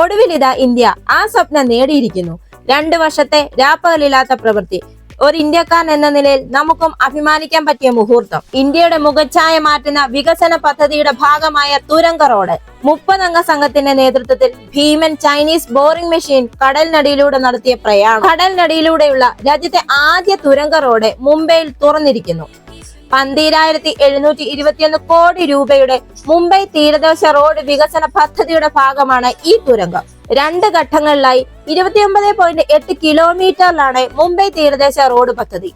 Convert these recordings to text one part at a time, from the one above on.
ഒടുവിൽ ഇതാ ഇന്ത്യ ആ സ്വപ്നം നേടിയിരിക്കുന്നു. രണ്ട് വർഷത്തെ രാപ്പകലില്ലാത്ത പ്രവൃത്തി. ഒരു ഇന്ത്യക്കാരൻ എന്ന നിലയിൽ നമുക്കും അഭിമാനിക്കാൻ പറ്റിയ മുഹൂർത്തം. ഇന്ത്യയുടെ മുഖച്ഛായ മാറ്റുന്ന വികസന പദ്ധതിയുടെ ഭാഗമായ തുരങ്ക റോഡ്. മുപ്പതംഗ സംഘത്തിന്റെ നേതൃത്വത്തിൽ ഭീമൻ ചൈനീസ് ബോറിംഗ് മെഷീൻ കടലിനടിയിലൂടെ നടത്തിയ പ്രയാണം. കടലിനടിയിലൂടെയുള്ള രാജ്യത്തെ ആദ്യ തുരങ്ക റോഡ് മുംബൈയിൽ തുറന്നിരിക്കുന്നു. പന്തീരായിരത്തി എഴുന്നൂറ്റി ഇരുപത്തിയൊന്ന് കോടി രൂപയുടെ മുംബൈ തീരദേശ റോഡ് വികസന പദ്ധതിയുടെ ഭാഗമാണ് ഈ തുരങ്കം. രണ്ട് ഘട്ടങ്ങളിലായി ഇരുപത്തിയൊമ്പത് പോയിന്റ് എട്ട് കിലോമീറ്ററിലാണ് മുംബൈ തീരദേശ റോഡ് പദ്ധതി.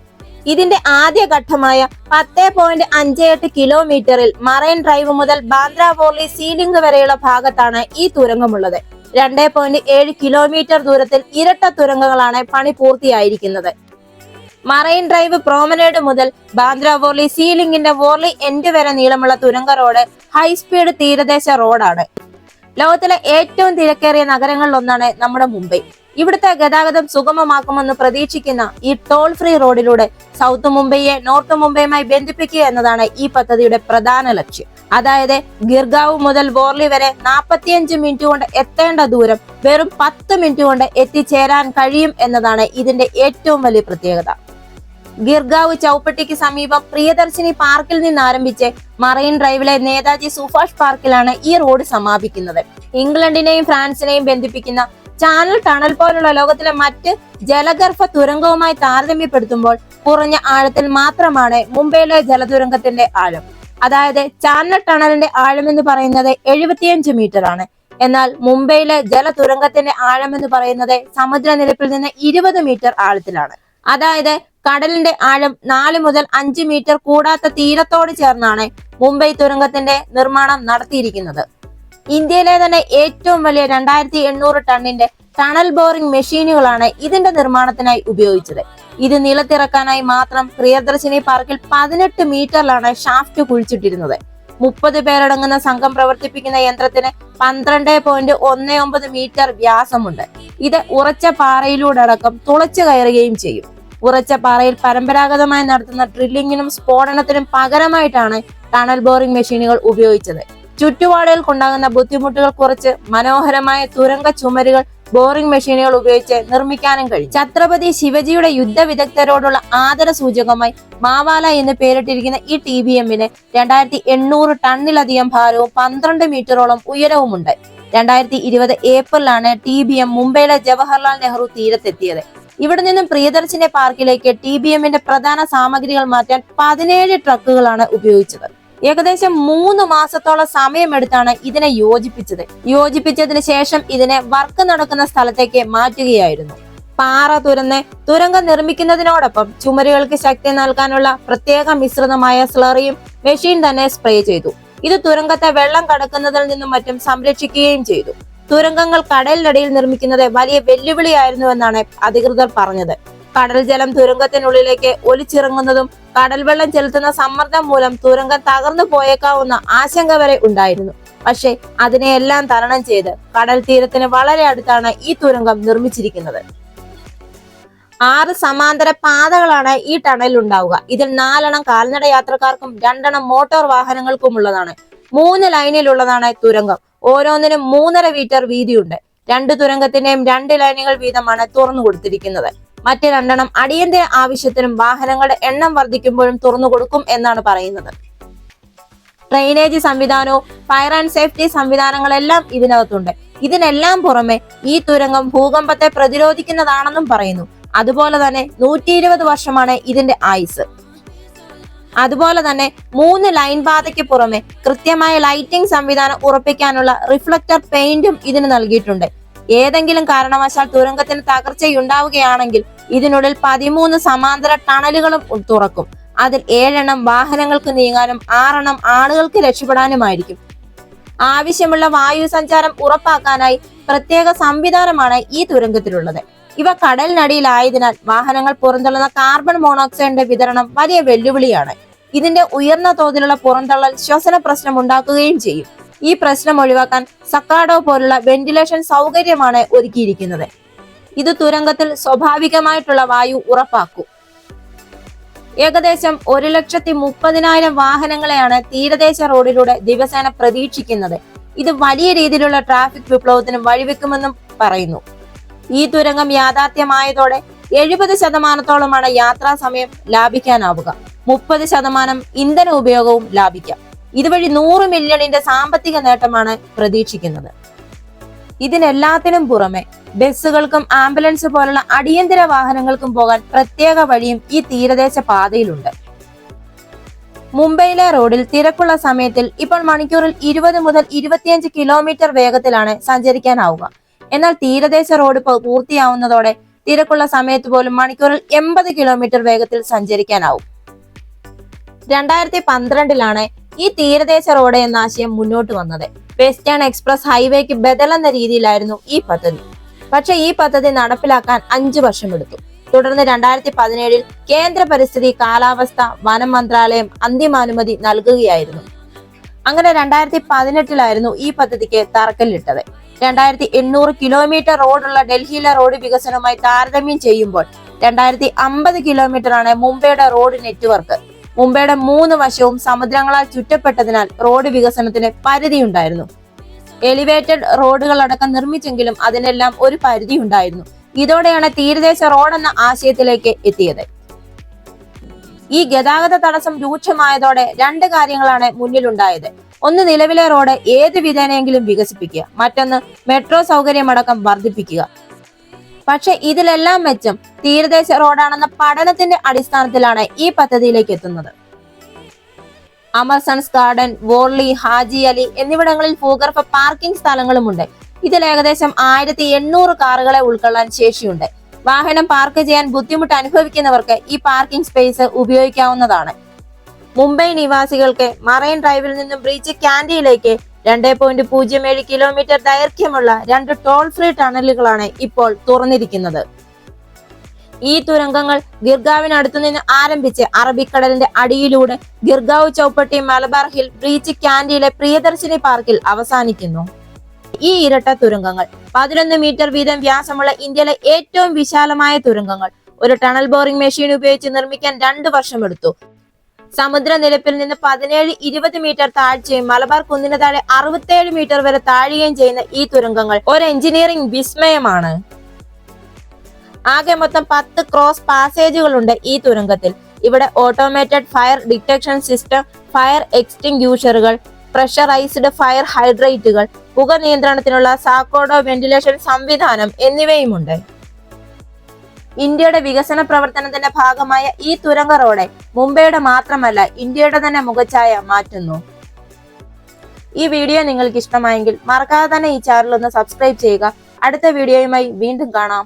ഇതിന്റെ ആദ്യ ഘട്ടമായ പത്ത് പോയിന്റ് അഞ്ച് എട്ട് കിലോമീറ്ററിൽ മറൈൻ ഡ്രൈവ് മുതൽ ബാന്ദ്ര വോർലി സീലിംഗ് വരെയുള്ള ഭാഗത്താണ് ഈ തുരങ്കമുള്ളത്. രണ്ട് പോയിന്റ് ഏഴ് കിലോമീറ്റർ ദൂരത്തിൽ ഇരട്ട തുരങ്കങ്ങളാണ് പണി പൂർത്തിയായിരിക്കുന്നത്. മറൈൻ ഡ്രൈവ് പ്രോമനേഡ് മുതൽ ബാന്ദ്ര വോർലി സീലിംഗിന്റെ വോർലി എൻഡ് വരെ നീളമുള്ള തുരങ്ക റോഡ് ഹൈസ്പീഡ് തീരദേശ റോഡാണ്. ലോകത്തിലെ ഏറ്റവും തിരക്കേറിയ നഗരങ്ങളിൽ ഒന്നാണ് നമ്മുടെ മുംബൈ. ഇവിടുത്തെ ഗതാഗതം സുഗമമാക്കുമെന്ന് പ്രതീക്ഷിക്കുന്ന ഈ ടോൾ ഫ്രീ റോഡിലൂടെ സൗത്ത് മുംബൈയെ നോർത്ത് മുംബൈയുമായി ബന്ധിപ്പിക്കുക എന്നതാണ് ഈ പദ്ധതിയുടെ പ്രധാന ലക്ഷ്യം. അതായത് ഗിർഗാവ് മുതൽ വോർലി വരെ നാൽപ്പത്തിയഞ്ച് മിനിറ്റ് കൊണ്ട് എത്തേണ്ട ദൂരം വെറും പത്ത് മിനിറ്റ് കൊണ്ട് എത്തിച്ചേരാൻ കഴിയും എന്നതാണ് ഇതിന്റെ ഏറ്റവും വലിയ പ്രത്യേകത. ഗിർഗാവ് ചൌപ്പട്ടിക്ക് സമീപം പ്രിയദർശിനി പാർക്കിൽ നിന്ന് ആരംഭിച്ച് മറൈൻ ഡ്രൈവിലെ നേതാജി സുഭാഷ് പാർക്കിലാണ് ഈ റോഡ് സമാപിക്കുന്നത്. ഇംഗ്ലണ്ടിനെയും ഫ്രാൻസിനെയും ബന്ധിപ്പിക്കുന്ന ചാനൽ ടണൽ പോലുള്ള ലോകത്തിലെ മറ്റ് ജലഗർഭ തുരങ്കവുമായി താരതമ്യപ്പെടുത്തുമ്പോൾ കുറഞ്ഞ ആഴത്തിൽ മാത്രമാണ് മുംബൈയിലെ ജലതുരങ്കത്തിന്റെ ആഴം. അതായത് ചാനൽ ടണലിന്റെ ആഴം എന്ന് പറയുന്നത് എഴുപത്തിയഞ്ച് മീറ്റർ ആണ്. എന്നാൽ മുംബൈയിലെ ജലതുരങ്കത്തിന്റെ ആഴം എന്ന് പറയുന്നത് സമുദ്രനിരപ്പിൽ നിന്ന് ഇരുപത് മീറ്റർ ആഴത്തിലാണ്. അതായത് കടലിന്റെ ആഴം നാല് മുതൽ അഞ്ച് മീറ്റർ കൂടാത്ത തീരത്തോട് ചേർന്നാണ് മുംബൈ തുരങ്കത്തിന്റെ നിർമ്മാണം നടത്തിയിരിക്കുന്നത്. ഇന്ത്യയിലെ തന്നെ ഏറ്റവും വലിയ രണ്ടായിരത്തി എണ്ണൂറ് ടണ്ണിന്റെ ടണൽ ബോറിംഗ് മെഷീനുകളാണ് ഇതിന്റെ നിർമ്മാണത്തിനായി ഉപയോഗിച്ചത്. ഇത് നിലത്തിറക്കാനായി മാത്രം പ്രിയദർശിനി പാർക്കിൽ പതിനെട്ട് മീറ്ററിലാണ് ഷാഫ്റ്റ് കുഴിച്ചിട്ടിരുന്നത്. മുപ്പത് പേരടങ്ങുന്ന സംഘം പ്രവർത്തിപ്പിക്കുന്ന യന്ത്രത്തിന് പന്ത്രണ്ട് പോയിന്റ് ഒന്ന് ഒമ്പത് മീറ്റർ വ്യാസമുണ്ട്. ഇത് ഉറച്ച പാറയിലൂടെ അടക്കം തുളച്ചു കയറുകയും ചെയ്യും. ഉറച്ച പാറയിൽ പരമ്പരാഗതമായി നടത്തുന്ന ഡ്രില്ലിങ്ങിനും സ്ഫോടനത്തിനും പകരമായിട്ടാണ് ടണൽ ബോറിംഗ് മെഷീനുകൾ ഉപയോഗിച്ചത്. ചുറ്റുപാടുകൾക്കുണ്ടാകുന്ന ബുദ്ധിമുട്ടുകൾ കുറച്ച് മനോഹരമായ തുരങ്ക ചുമരുകൾ ബോറിംഗ് മെഷീനുകൾ ഉപയോഗിച്ച് നിർമ്മിക്കാനും കഴിയും. ഛത്രപതി ശിവജിയുടെ യുദ്ധ വിദഗ്ധരോടുള്ള ആദര സൂചകമായി മാവാല എന്ന് പേരിട്ടിരിക്കുന്ന ഈ ടി ബി എമ്മിന് രണ്ടായിരത്തി എണ്ണൂറ് ടണ്ണിലധികം ഭാരവും പന്ത്രണ്ട് മീറ്ററോളം ഉയരവുമുണ്ട്. രണ്ടായിരത്തി ഇരുപത് ഏപ്രിലാണ് ടി ബി എം മുംബൈയിലെ ജവഹർലാൽ നെഹ്റു തീരത്തെത്തിയത്. ഇവിടെ നിന്നും പ്രിയദർശിനി പാർക്കിലേക്ക് ടി ബി എമ്മിന്റെ പ്രധാന സാമഗ്രികൾ മാറ്റാൻ പതിനേഴ് ട്രക്കുകളാണ് ഉപയോഗിച്ചത്. ഏകദേശം മൂന്ന് മാസത്തോളം സമയമെടുത്താണ് ഇതിനെ യോജിപ്പിച്ചത്. യോജിപ്പിച്ചതിന് ശേഷം ഇതിനെ വർക്ക് നടക്കുന്ന സ്ഥലത്തേക്ക് മാറ്റുകയായിരുന്നു. പാറ തുരന്ന് തുരങ്കം നിർമ്മിക്കുന്നതിനോടൊപ്പം ചുമരുകൾക്ക് ശക്തി നൽകാനുള്ള പ്രത്യേക മിശ്രിതമായ സ്ലറിയും മെഷീൻ തന്നെ സ്പ്രേ ചെയ്തു. ഇത് തുരങ്കത്തെ വെള്ളം കടക്കുന്നതിൽ നിന്നും മറ്റും സംരക്ഷിക്കുകയും ചെയ്തു. തുരങ്കങ്ങൾ കടലിനടിയിൽ നിർമ്മിക്കുന്നത് വലിയ വെല്ലുവിളിയായിരുന്നുവെന്നാണ് അധികൃതർ പറഞ്ഞത്. കടൽ ജലം തുരങ്കത്തിനുള്ളിലേക്ക് ഒലിച്ചിറങ്ങുന്നതും കടൽവെള്ളം ചെലുത്തുന്ന സമ്മർദ്ദം മൂലം തുരങ്കം തകർന്നു പോയേക്കാവുന്ന ആശങ്ക വരെ ഉണ്ടായിരുന്നു. പക്ഷേ അതിനെയെല്ലാം തരണം ചെയ്ത് കടൽ തീരത്തിന് വളരെ അടുത്താണ് ഈ തുരങ്കം നിർമ്മിച്ചിരിക്കുന്നത്. ആറ് സമാന്തര പാതകളാണ് ഈ ടണലിൽ ഉണ്ടാവുക. ഇതിൽ നാലെണ്ണം കാൽനട യാത്രക്കാർക്കും രണ്ടെണ്ണം മോട്ടോർ വാഹനങ്ങൾക്കും ഉള്ളതാണ് മൂന്ന് ലൈനിലുള്ളതാണ് തുരങ്കം. ഓരോന്നിനും മൂന്നര മീറ്റർ വീതിയുണ്ട്. രണ്ട് തുരങ്കത്തിന്റെയും രണ്ട് ലൈനുകൾ വീതമാണ് തുറന്നു കൊടുത്തിരിക്കുന്നത്. മറ്റ് രണ്ടെണ്ണം അടിയന്തര ആവശ്യത്തിനും വാഹനങ്ങളുടെ എണ്ണം വർദ്ധിക്കുമ്പോഴും തുറന്നു കൊടുക്കും എന്നാണ് പറയുന്നത്. ഡ്രെയിനേജ് സംവിധാനവും ഫയർ ആൻഡ് സേഫ്റ്റി സംവിധാനങ്ങളെല്ലാം ഇതിനകത്തുണ്ട്. ഇതിനെല്ലാം പുറമെ ഈ തുരങ്കം ഭൂകമ്പത്തെ പ്രതിരോധിക്കുന്നതാണെന്നും പറയുന്നു. അതുപോലെ തന്നെ നൂറ്റി വർഷമാണ് ഇതിന്റെ ആയുസ്. അതുപോലെ തന്നെ മൂന്ന് ലൈൻ പാതയ്ക്ക് പുറമെ കൃത്യമായ ലൈറ്റിംഗ് സംവിധാനം ഉറപ്പിക്കാനുള്ള റിഫ്ലക്ടർ പെയിന്റും ഇതിന് നൽകിയിട്ടുണ്ട്. ഏതെങ്കിലും കാരണവശാൽ തുരങ്കത്തിന് തകർച്ചയുണ്ടാവുകയാണെങ്കിൽ ഇതിനുള്ളിൽ പതിമൂന്ന് സമാന്തര ടണലുകളും തുറക്കും. അതിൽ ഏഴെണ്ണം വാഹനങ്ങൾക്ക് നീങ്ങാനും ആറെണ്ണം ആളുകൾക്ക് രക്ഷപ്പെടാനുമായിരിക്കും. ആവശ്യമുള്ള വായു സഞ്ചാരം ഉറപ്പാക്കാനായി പ്രത്യേക സംവിധാനമാണ് ഈ തുരങ്കത്തിലുള്ളത്. ഇവ കടലിനടിയിലായതിനാൽ വാഹനങ്ങൾ പുറന്തള്ളുന്ന കാർബൺ മോണോക്സൈഡിന്റെ വിതരണം വലിയ വെല്ലുവിളിയാണ്. ഇതിന്റെ ഉയർന്ന തോതിലുള്ള പുറന്തള്ളൽ ശ്വസന പ്രശ്നം ഉണ്ടാക്കുകയും ചെയ്യും. ഈ പ്രശ്നം ഒഴിവാക്കാൻ സക്കാഡോ പോലുള്ള വെന്റിലേഷൻ സൗകര്യമാണ് ഒരുക്കിയിരിക്കുന്നത്. ഇത് തുരങ്കത്തിൽ സ്വാഭാവികമായിട്ടുള്ള വായു ഉറപ്പാക്കും. ഏകദേശം ഒരു ലക്ഷത്തി മുപ്പതിനായിരം വാഹനങ്ങളെയാണ് തീരദേശ റോഡിലൂടെ ദിവസേന പ്രതീക്ഷിക്കുന്നത്. ഇത് വലിയ രീതിയിലുള്ള ട്രാഫിക് വിപ്ലവത്തിനും വഴിവെക്കുമെന്നും പറയുന്നു. ഈ തുരങ്കം യാഥാർത്ഥ്യമായതോടെ എഴുപത് ശതമാനത്തോളമാണ് യാത്രാ സമയം ലാഭിക്കാനാവുക. മുപ്പത് ശതമാനം ഇന്ധന ഉപയോഗവും ലാഭിക്കാം. ഇതുവഴി നൂറ് മില്യണിന്റെ സാമ്പത്തിക നേട്ടമാണ് പ്രതീക്ഷിക്കുന്നത്. ഇതിനെല്ലാത്തിനും പുറമെ ബസ്സുകൾക്കും ആംബുലൻസ് പോലുള്ള അടിയന്തര വാഹനങ്ങൾക്കും പോകാൻ പ്രത്യേക വഴിയും ഈ തീരദേശ പാതയിലുണ്ട്. മുംബൈയിലെ റോഡിൽ തിരക്കുള്ള സമയത്തിൽ ഇപ്പോൾ മണിക്കൂറിൽ ഇരുപത് മുതൽ ഇരുപത്തിയഞ്ച് കിലോമീറ്റർ വേഗത്തിലാണ് സഞ്ചരിക്കാനാവുക. എന്നാൽ തീരദേശ റോഡ് പൂർത്തിയാവുന്നതോടെ തിരക്കുള്ള സമയത്ത് പോലും മണിക്കൂറിൽ എൺപത് കിലോമീറ്റർ വേഗത്തിൽ സഞ്ചരിക്കാനാവും. രണ്ടായിരത്തി പന്ത്രണ്ടിലാണ് ഈ തീരദേശ റോഡ് എന്ന ആശയം മുന്നോട്ട് വന്നത്. വെസ്റ്റേൺ എക്സ്പ്രസ് ഹൈവേക്ക് ബദലെന്ന രീതിയിലായിരുന്നു ഈ പദ്ധതി. പക്ഷെ ഈ പദ്ധതി നടപ്പിലാക്കാൻ അഞ്ചു വർഷമെടുത്തു. തുടർന്ന് രണ്ടായിരത്തി പതിനേഴിൽ കേന്ദ്ര പരിസ്ഥിതി കാലാവസ്ഥ വനം മന്ത്രാലയം അന്തിമാനുമതി നൽകുകയായിരുന്നു. അങ്ങനെ രണ്ടായിരത്തി പതിനെട്ടിലായിരുന്നു ഈ പദ്ധതിക്ക് തറക്കല്ലിട്ടത്. രണ്ടായിരത്തി എണ്ണൂറ് കിലോമീറ്റർ റോഡുള്ള ഡൽഹിയിലെ റോഡ് വികസനവുമായി താരതമ്യം ചെയ്യുമ്പോൾ രണ്ടായിരത്തി അമ്പത് കിലോമീറ്ററാണ് മുംബൈയുടെ റോഡ് നെറ്റ്വർക്ക്. മുംബൈയുടെ മൂന്ന് വശവും സമുദ്രങ്ങളാൽ ചുറ്റപ്പെട്ടതിനാൽ റോഡ് വികസനത്തിന് പരിധിയുണ്ടായിരുന്നു. എലിവേറ്റഡ് റോഡുകൾ അടക്കം നിർമ്മിച്ചെങ്കിലും അതിനെല്ലാം ഒരു പരിധി ഉണ്ടായിരുന്നു ഇതോടെയാണ് തീരദേശ റോഡ് എന്ന ആശയത്തിലേക്ക് എത്തിയത്. ഈ ഗതാഗത തടസ്സം രൂക്ഷമായതോടെ രണ്ട് കാര്യങ്ങളാണ് മുന്നിലുണ്ടായത്. ഒന്ന് നിലവിലെ റോഡ് ഏത് വിധേനയെങ്കിലും വികസിപ്പിക്കുക. മറ്റൊന്ന് മെട്രോ സൗകര്യമടക്കം വർദ്ധിപ്പിക്കുക. പക്ഷെ ഇതിലെല്ലാം മെച്ചം തീരദേശ റോഡാണെന്ന പഠനത്തിന്റെ അടിസ്ഥാനത്തിലാണ് ഈ പദ്ധതിയിലേക്ക് എത്തുന്നത്. അമർസൺസ് ഗാർഡൻ വോർലി ഹാജി അലി എന്നിവിടങ്ങളിൽ ഭൂഗർഭ പാർക്കിംഗ് സ്ഥലങ്ങളുമുണ്ട്. ഇതിൽ ഏകദേശം ആയിരത്തി എണ്ണൂറ് കാറുകളെ ഉൾക്കൊള്ളാൻ ശേഷിയുണ്ട്. വാഹനം പാർക്ക് ചെയ്യാൻ ബുദ്ധിമുട്ട് അനുഭവിക്കുന്നവർക്ക് ഈ പാർക്കിംഗ് സ്പേസ് ഉപയോഗിക്കാവുന്നതാണ്. മുംബൈ നിവാസികൾക്ക് മറൈൻ ഡ്രൈവിൽ നിന്നും ബ്രീച്ച് ക്യാൻഡിയിലേക്ക് രണ്ട് പോയിന്റ് പൂജ്യം ഏഴ് കിലോമീറ്റർ ദൈർഘ്യമുള്ള രണ്ട് ടോൾ ഫ്രീ ടണലുകളാണ് ഇപ്പോൾ തുറന്നിരിക്കുന്നത്. ഈ തുരങ്കങ്ങൾ ഗിർഗാവിനടുത്തു നിന്ന് ആരംഭിച്ച് അറബിക്കടലിന്റെ അടിയിലൂടെ ഗിർഗാവ് ചൗപ്പട്ടി മലബാർ ഹിൽ ബ്രീച്ച് ക്യാൻഡിയിലെ പ്രിയദർശിനി പാർക്കിൽ അവസാനിക്കുന്നു. ഈ ഇരട്ട തുരങ്കങ്ങൾ പതിനൊന്ന് മീറ്റർ വീതം വ്യാസമുള്ള ഇന്ത്യയിലെ ഏറ്റവും വിശാലമായ തുരങ്കങ്ങൾ. ഒരു ടണൽ ബോറിംഗ് മെഷീൻ ഉപയോഗിച്ച് നിർമ്മിക്കാൻ രണ്ടു വർഷമെടുത്തു സമുദ്രനിരപ്പിൽ നിന്ന് പതിനേഴ് ഇരുപത് മീറ്റർ താഴ്ചയും മലബാർ കുന്നിന് താഴെ അറുപത്തേഴ് മീറ്റർ വരെ താഴുകയും ചെയ്യുന്ന ഈ തുരങ്കങ്ങൾ ഒരു എഞ്ചിനീയറിംഗ് വിസ്മയമാണ്. ആകെ മൊത്തം പത്ത് ക്രോസ് പാസേജുകളുണ്ട് ഈ തുരങ്കത്തിൽ. ഇവിടെ automated fire detection system fire എക്സ്റ്റിംഗ്യൂഷറുകൾ pressurised fire ഹൈഡ്രേറ്റുകൾ പുക നിയന്ത്രണത്തിനുള്ള സാക്കോഡോ വെന്റിലേഷൻ സംവിധാനം എന്നിവയുമുണ്ട്. ഇന്ത്യയുടെ വികസന പ്രവർത്തനത്തിന്റെ ഭാഗമായ ഈ തുരങ്ക റോഡ് മുംബൈയുടെ മാത്രമല്ല ഇന്ത്യയുടെ തന്നെ മുഖച്ഛായ മാറ്റുന്നു. ഈ വീഡിയോ നിങ്ങൾക്ക് ഇഷ്ടമായെങ്കിൽ മറക്കാതെ തന്നെ ഈ ചാനൽ ഒന്ന് സബ്സ്ക്രൈബ് ചെയ്യുക. അടുത്ത വീഡിയോയുമായി വീണ്ടും കാണാം.